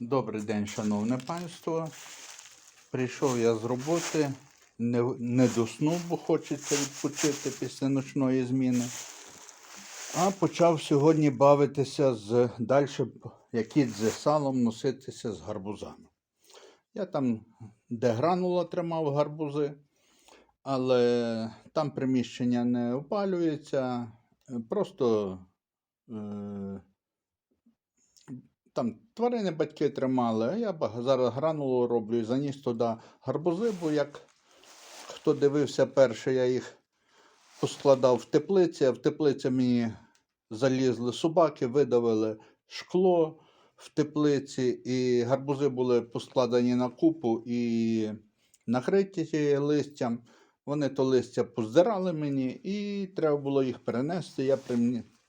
Добрий день, шановне панство. Прийшов я з роботи, не, не доснув, бо хочеться відпочити після ночної зміни. А почав сьогодні бавитися з далі, як з салом, носитися з гарбузами. Я там, де гранула тримав гарбузи, але там приміщення не опалюється, просто е, там тварини батьки тримали, а я зараз гранулу роблю і заніс туди гарбузи, бо як хто дивився перше, я їх поскладав в теплиці, а в теплиці мені залізли собаки, видавили шкло в теплиці, і гарбузи були поскладені на купу і накриті листям. Вони то листя поздирали мені, і треба було їх перенести. Я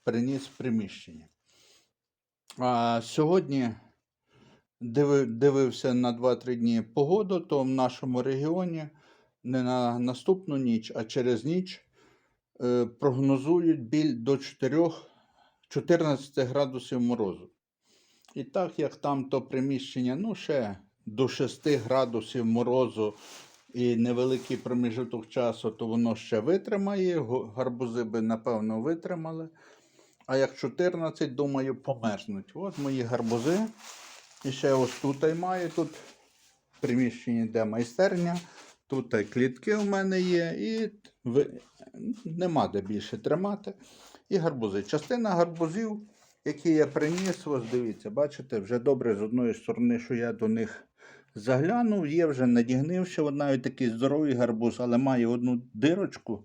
приніс в приміщення. А сьогодні дивився на 2-3 дні погоду, то в нашому регіоні не на наступну ніч, а через ніч е, прогнозують біль до 4, 14 градусів морозу. І так як там то приміщення, ну ще до 6 градусів морозу і невеликий проміжок часу, то воно ще витримає. Гарбузи би, напевно, витримали. А як 14, думаю, померзнуть. От мої гарбузи. І ще ось тут маю тут в приміщенні, де майстерня. Тут клітки в мене є, і нема де більше тримати. І гарбузи. Частина гарбузів, які я приніс, ось дивіться, бачите, вже добре з одної сторони, що я до них заглянув, є вже надігнивши, навіть такий здоровий гарбуз, але має одну дирочку,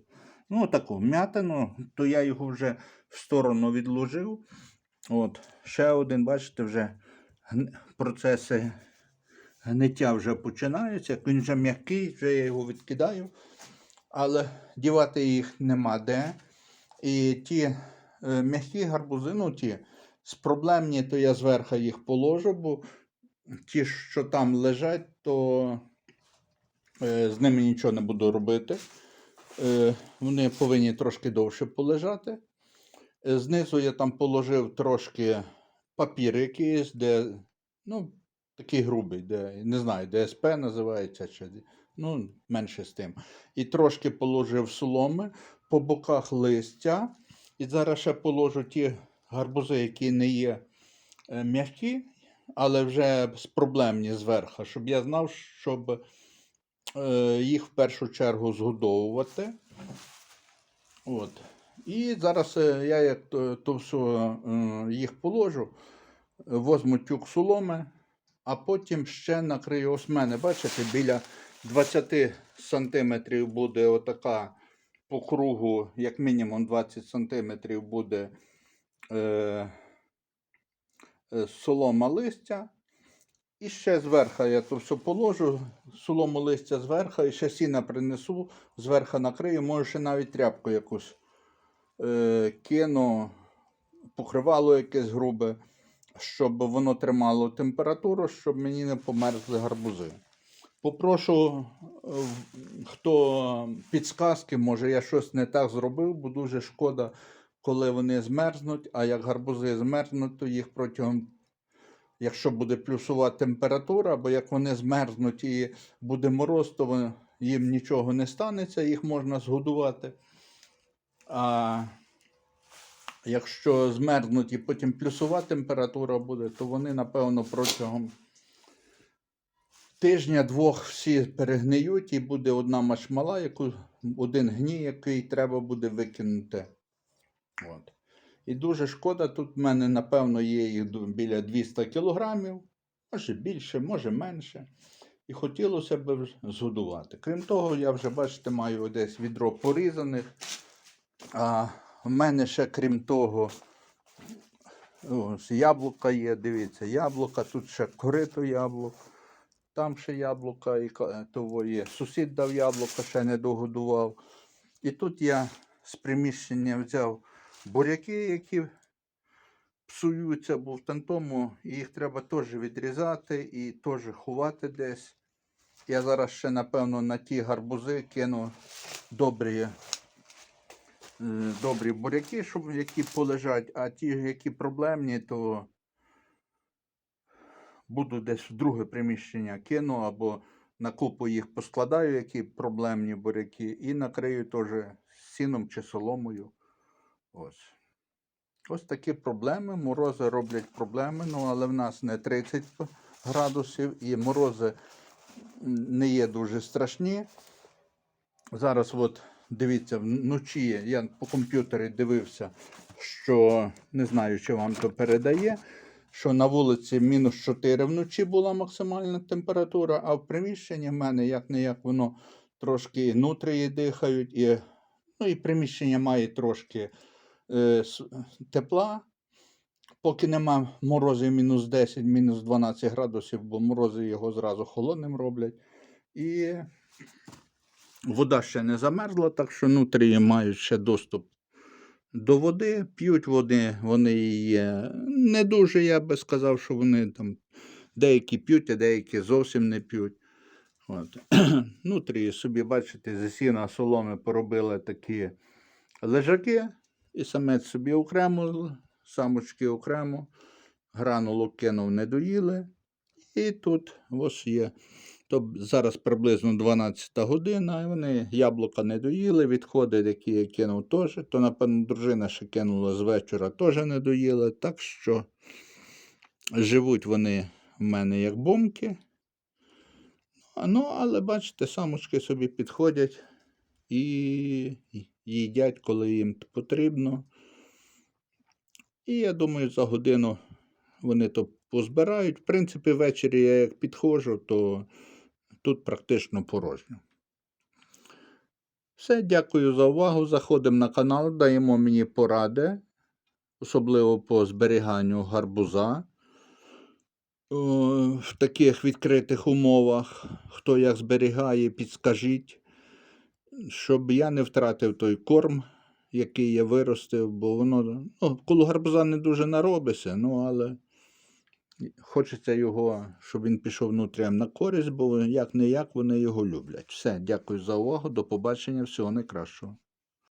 ну таку м'ятину, то я його вже в сторону відложив. От, ще один, бачите, вже процеси гниття вже починаються. Він вже м'який, вже я його відкидаю. Але дівати їх нема де. І ті е, м'які гарбузи, ну ті з проблемні, то я зверху їх положу, бо ті, що там лежать, то е, з ними нічого не буду робити. Е, вони повинні трошки довше полежати. Е, Знизу я там положив трошки папір якийсь, де, ну, такий грубий, де, не знаю, ДСП називається, чи, ну, менше з тим. І трошки положив соломи, по боках листя. І зараз ще положу ті гарбузи, які не є е, м'які, але вже проблемні зверху, щоб я знав, щоб е, їх в першу чергу згодовувати. От. І зараз е, я як то, то все е, їх положу, е, возьму тюк соломи, а потім ще накрию. Ось мене, бачите, біля 20 сантиметрів буде отака по кругу, як мінімум 20 сантиметрів буде е, е, солома листя. І ще зверху я то все положу, солому листя зверху, і ще сіна принесу, зверху накрию, може ще навіть тряпку якусь е, кину, покривало якесь грубе, щоб воно тримало температуру, щоб мені не померзли гарбузи. Попрошу, е, хто підсказки, може я щось не так зробив, бо дуже шкода, коли вони змерзнуть, а як гарбузи змерзнуть, то їх протягом, якщо буде плюсова температура, або як вони змерзнуть і буде мороз, то їм нічого не станеться, їх можна згодувати. А якщо змерзнуть і потім плюсова температура буде, то вони, напевно, протягом тижня-двох всі перегниють і буде одна машмала, яку, один гній, який треба буде викинути. От. І дуже шкода, тут в мене, напевно, є їх біля 200 кілограмів, може більше, може менше. І хотілося б згодувати. Крім того, я вже, бачите, маю десь відро порізаних. А в мене ще, крім того, ось яблука є, дивіться, яблука, тут ще корито яблук, там ще яблука і того є. Сусід дав яблука, ще не догодував. І тут я з приміщення взяв буряки, які псуються, бо в тантому їх треба теж відрізати і теж ховати десь. Я зараз ще, напевно, на ті гарбузи кину добрі, добрі буряки, щоб, які полежать, а ті, які проблемні, то буду десь в друге приміщення кину або на купу їх поскладаю, які проблемні буряки, і накрию теж сіном чи соломою. Ось. Ось такі проблеми. Морози роблять проблеми, ну але в нас не 30 градусів і морози не є дуже страшні. Зараз, от дивіться, вночі я по комп'ютері дивився, що не знаю, чи вам то передає, що на вулиці мінус 4 вночі була максимальна температура, а в приміщенні в мене як не як воно трошки і нутрії дихають, і, ну, і приміщення має трошки е, тепла. Поки нема морозів мінус 10, мінус 12 градусів, бо морози його зразу холодним роблять. І вода ще не замерзла, так що нутрії мають ще доступ до води. П'ють води, вони її не дуже, я би сказав, що вони там деякі п'ють, а деякі зовсім не п'ють. От. Нутрії собі, бачите, зі сіна соломи поробили такі лежаки, і самець собі окремо, самочки окремо, гранулу кинув, не доїли. І тут ось є. То зараз приблизно 12 година, і вони яблука не доїли, відходи, які я кинув, теж. То, напевно, дружина ще кинула з вечора, теж не доїли. Так що живуть вони в мене як бомки. Ну, але бачите, самочки собі підходять і їдять, коли їм потрібно. І я думаю, за годину вони то позбирають. В принципі, ввечері я як підходжу, то тут практично порожньо. Все, дякую за увагу. Заходимо на канал, даємо мені поради, особливо по зберіганню гарбуза. В таких відкритих умовах, хто як зберігає, підскажіть, щоб я не втратив той корм, який я виростив, бо воно ну, коло гарбуза не дуже наробиться, ну але хочеться його, щоб він пішов внутрям на користь, бо як не як вони його люблять. Все, дякую за увагу, до побачення, всього найкращого.